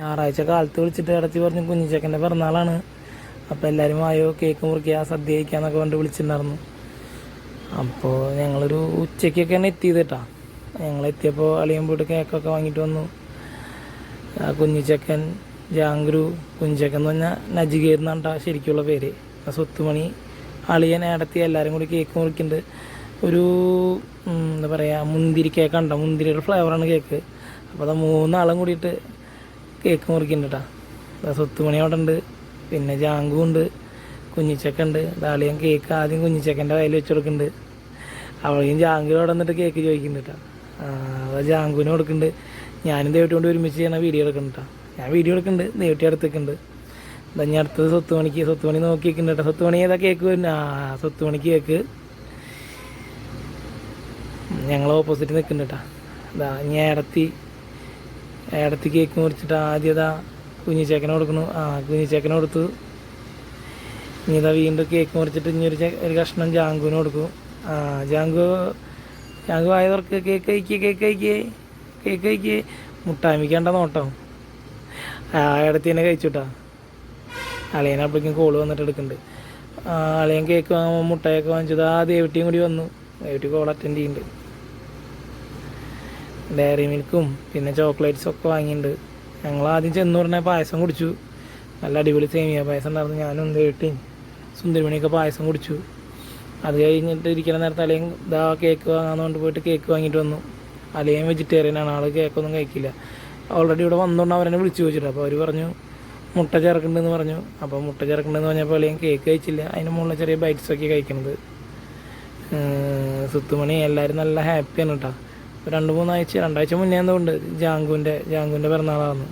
ഞായറാഴ്ച കാലത്ത് വിളിച്ചിട്ട് ഇടത്തി പറഞ്ഞു കുഞ്ഞിച്ചക്കന്റെ പിറന്നാളാണ്. അപ്പോൾ എല്ലാവരും ആയോ കേക്ക് മുറിക്കുക സദ്യ കഴിക്കാന്നൊക്കെ കണ്ട് വിളിച്ചിട്ടുണ്ടായിരുന്നു. അപ്പോൾ ഞങ്ങളൊരു ഉച്ചയ്ക്കൊക്കെ തന്നെ എത്തിയത് കേട്ടാ. ഞങ്ങൾ എത്തിയപ്പോൾ അളിയൻ പോയിട്ട് കേക്കൊക്കെ വാങ്ങിയിട്ട് വന്നു. ആ കുഞ്ഞിച്ചക്കൻ ജാങ്കുരു കുഞ്ഞിച്ചക്കൻ എന്ന് പറഞ്ഞാൽ നജികേർ ശരിക്കുള്ള പേര്. ആ സ്വത്തുമണി അളിയൻ ഏടത്തി എല്ലാവരും കൂടി കേക്ക് മുറിക്കുന്നുണ്ട് ഒരു എന്താ പറയുക മുന്തിരി കേക്ക് ഉണ്ടോ മുന്തിരിയുടെ ഫ്ലേവറാണ് കേക്ക്. അപ്പോൾ അത് മൂന്നാളും കൂടിയിട്ട് കേക്ക് മുറിക്കുന്നുണ്ട് കേട്ടോ. സ്വത്തുമണി ഉണ്ട്. പിന്നെ ജാങ്കു ഉണ്ട്. കുഞ്ഞിച്ചക്ക ഉണ്ട്. ദാളിയൻ കേക്ക് ആദ്യം കുഞ്ഞിച്ചക്കന്റെ കയ്യിൽ വെച്ച് കൊടുക്കുന്നുണ്ട്. അവളെയും ജാങ്കിലോടെ അവിടെ നിന്നിട്ട് കേക്ക് ചോദിക്കുന്നുണ്ട് കേട്ടോ. അത് ജാങ്കുവിന് കൊടുക്കുന്നുണ്ട്. ഞാനും ദേവട്ടി കൊണ്ട് ഒരുമിച്ച് ചെയ്യണ വീഡിയോ എടുക്കുന്നുണ്ട് കേട്ടോ. ഞാൻ വീഡിയോ എടുക്കുന്നുണ്ട്. ദേവട്ടി അടുത്തേക്കുണ്ട്. എന്താ ഞാൻ അടുത്തത് സ്വത്തുമണിക്ക്. സ്വത്തുമണി നോക്കി നിൽക്കുന്നുണ്ട് കേട്ടോ. സ്വത്തുമണി ഏതാ കേക്ക് വരുന്ന? ആ സ്വത്തുമണിക്ക് കേക്ക്. ഞങ്ങൾ ഓപ്പോസിറ്റ് നിൽക്കുന്നുണ്ട് കേട്ടോ. ഇതാ ഞാൻ ഇടത്തി ഇടത്തി കേക്ക് മുറിച്ചിട്ട് ആദ്യം കുഞ്ഞു ചേക്കന കൊടുക്കണു ആ കുഞ്ഞിച്ചേക്കനെ കൊടുത്തു. ഇനി ഇതാ വീണ്ടും കേക്ക് മുറിച്ചിട്ട് ഇനി ഒരു ഒരു കഷ്ണം ജാങ്കുവിന് കൊടുക്കും. ആ ജാങ്കു ജാങ്കു ആയവർക്ക് കേക്ക് കഴിക്കുക കേക്ക് കഴിക്കേ. കേക്ക് കഴിക്കേ. മുട്ടാമിക്കേണ്ട നോട്ടം. ആ ഇടത്തി തന്നെ കഴിച്ചുട്ടാ. അളിയനെ അപ്പോഴേക്കും കോൾ വന്നിട്ട് എടുക്കുന്നുണ്ട് അളിയൻ കേക്ക് വാങ്ങുമ്പോൾ മുട്ടയൊക്കെ വാങ്ങിച്ചത് ആ ദേവട്ടിയും കൂടി വന്നു. ദേവട്ടി കോൾ അറ്റൻഡ് ചെയ്യുന്നുണ്ട് ഡയറി മിൽക്കും പിന്നെ ചോക്ലേറ്റ്സും ഒക്കെ വാങ്ങിയിട്ടുണ്ട് ഞങ്ങൾ ആദ്യം ചെന്ന് പറഞ്ഞാൽ പായസം കുടിച്ചു. നല്ല അടിപൊളി സേമിയ പായസം ഉണ്ടായിരുന്നു. ഞാനും കേട്ടി സുന്ദരിമണിയൊക്കെ പായസം കുടിച്ചു. അത് കഴിഞ്ഞിട്ട് ഇരിക്കുന്ന നേരത്തെ അലയും ഇതാ കേക്ക് വാങ്ങാന്ന് കൊണ്ട് പോയിട്ട് കേക്ക് വാങ്ങിയിട്ട് വന്നു. അലയും വെജിറ്റേറിയൻ ആണ്. ആൾ കേക്കൊന്നും കഴിക്കില്ല. ഓൾറെഡി ഇവിടെ വന്നുകൊണ്ട് അവരെന്നെ വിളിച്ചു ചോദിച്ചിട്ട്. അപ്പോൾ അവർ പറഞ്ഞു മുട്ട ചേർക്കുന്നുണ്ടെന്ന് പറഞ്ഞു. അപ്പോൾ മുട്ട ചേർക്കുന്നുണ്ടെന്ന് പറഞ്ഞപ്പോൾ അലയും കേക്ക് കഴിച്ചില്ല. അതിന് മുകളിൽ ചെറിയ ബൈറ്റ്സൊക്കെ കഴിക്കുന്നത് സുത്തുമണി എല്ലാവരും നല്ല ഹാപ്പിയാണ് കേട്ടോ രണ്ട് മൂന്നാഴ്ച രണ്ടാഴ്ച മുന്നേ എന്തുകൊണ്ട് ജാങ്കുവിന്റെ ജാങ്കുവിന്റെ പിറന്നാളായിരുന്നു